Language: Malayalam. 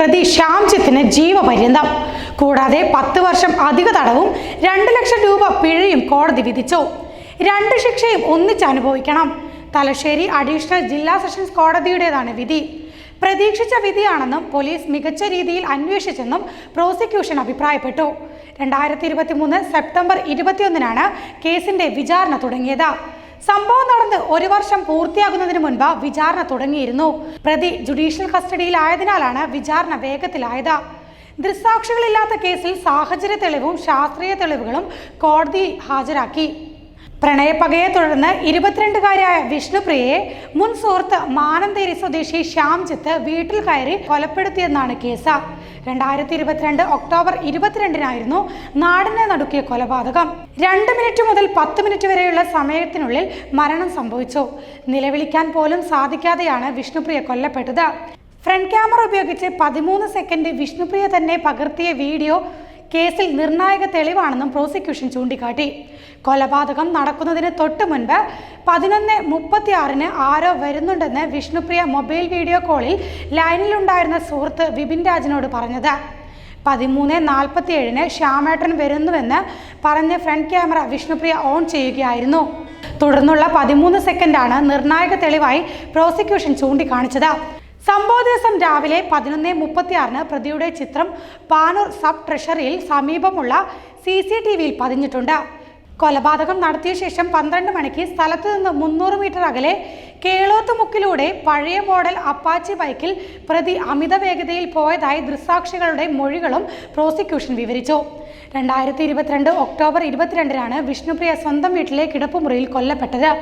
പ്രതി ശ്യാംജിത്തിന് ജീവപര്യന്തം. കൂടാതെ പത്ത് വർഷം അധിക തടവും രണ്ട് ലക്ഷം രൂപ പിഴയും കോടതി വിധിച്ചു. രണ്ട് ശിക്ഷയും ഒന്നിച്ച് അനുഭവിക്കണം. തലശ്ശേരി അഡീഷണൽ ജില്ലാ സെഷൻസ് കോടതിയുടേതാണ് വിധി. പ്രതീക്ഷിച്ച വിധിയാണെന്നും പോലീസ് മികച്ച രീതിയിൽ അന്വേഷിച്ചെന്നും പ്രോസിക്യൂഷൻ അഭിപ്രായപ്പെട്ടു. രണ്ടായിരത്തി ഇരുപത്തി മൂന്ന് സെപ്റ്റംബർ ഇരുപത്തിയൊന്നിനാണ് കേസിന്റെ വിചാരണ തുടങ്ങിയത്. സംഭവം ഒരു വർഷം പൂർത്തിയാകുന്നതിന് മുൻപ് വിചാരണ തുടങ്ങിയിരുന്നു. പ്രതി ജുഡീഷ്യൽ കസ്റ്റഡിയിലായതിനാലാണ് വിചാരണ വേഗത്തിലായത്. ദൃസാക്ഷികളില്ലാത്ത കേസിൽ സാഹചര്യ തെളിവും ശാസ്ത്രീയ തെളിവുകളും കോടതിയിൽ ഹാജരാക്കി. പ്രണയപ്പകയെ തുടർന്ന് ഇരുപത്തിരണ്ടുകാരിയായ വിഷ്ണുപ്രിയയെ മുൻ സുഹൃത്ത് മാനന്തേരി സ്വദേശി ശ്യാംജിത്ത് വീട്ടിൽ കയറി കൊലപ്പെടുത്തിയെന്നാണ് കേസ്. രണ്ടായിരത്തി ഇരുപത്തിരണ്ട് ഒക്ടോബർ ഇരുപത്തിരണ്ടിനായിരുന്നു നാടിനെ നടുക്കിയ കൊലപാതകം. രണ്ട് മിനിറ്റ് മുതൽ പത്ത് മിനിറ്റ് വരെയുള്ള സമയത്തിനുള്ളിൽ മരണം സംഭവിച്ചു. നിലവിളിക്കാൻ പോലും സാധിക്കാതെയാണ് വിഷ്ണുപ്രിയ കൊല്ലപ്പെട്ടത്. ഫ്രണ്ട് ക്യാമറ ഉപയോഗിച്ച് പതിമൂന്ന് സെക്കൻഡ് വിഷ്ണുപ്രിയ തന്നെ പകർത്തിയ വീഡിയോ കേസിൽ നിർണായക തെളിവാണെന്നും പ്രോസിക്യൂഷൻ ചൂണ്ടിക്കാട്ടി. കൊലപാതകം നടക്കുന്നതിന് തൊട്ട് മുൻപ് പതിനൊന്ന് മുപ്പത്തിയാറിന് ആരോ വരുന്നുണ്ടെന്ന് വിഷ്ണുപ്രിയ മൊബൈൽ വീഡിയോ കോളിൽ ലൈനിലുണ്ടായിരുന്ന സുഹൃത്ത് വിപിൻ രാജിനോട് പറഞ്ഞത്. പതിമൂന്ന് നാൽപ്പത്തിയേഴിന് ശ്യാമേട്ടൻ വരുന്നുവെന്ന് പറഞ്ഞ് ഫ്രണ്ട് ക്യാമറ വിഷ്ണുപ്രിയ ഓൺ ചെയ്യുകയായിരുന്നു. തുടർന്നുള്ള പതിമൂന്ന് സെക്കൻഡാണ് നിർണായക തെളിവായി പ്രോസിക്യൂഷൻ ചൂണ്ടിക്കാണിച്ചത്. സംഭവ ദിവസം രാവിലെ പതിനൊന്ന് മുപ്പത്തിയാറിന് പ്രതിയുടെ ചിത്രം പാനൂർ സബ് ട്രഷറിയിൽ സമീപമുള്ള സി സി ടി വിയിൽ പതിഞ്ഞിട്ടുണ്ട്. കൊലപാതകം നടത്തിയ ശേഷം പന്ത്രണ്ട് മണിക്ക് സ്ഥലത്ത് നിന്ന് മുന്നൂറ് മീറ്റർ അകലെ കേളോത്തുമുക്കിലൂടെ പഴയ മോഡൽ അപ്പാച്ചി ബൈക്കിൽ പ്രതി അമിത വേഗതയിൽ പോയതായി ദൃസാക്ഷികളുടെ മൊഴികളും പ്രോസിക്യൂഷൻ വിവരിച്ചു. രണ്ടായിരത്തി ഇരുപത്തിരണ്ട് ഒക്ടോബർ ഇരുപത്തിരണ്ടിനാണ് വിഷ്ണുപ്രിയ സ്വന്തം വീട്ടിലെ കിടപ്പുമുറിയിൽ കൊല്ലപ്പെട്ടത്.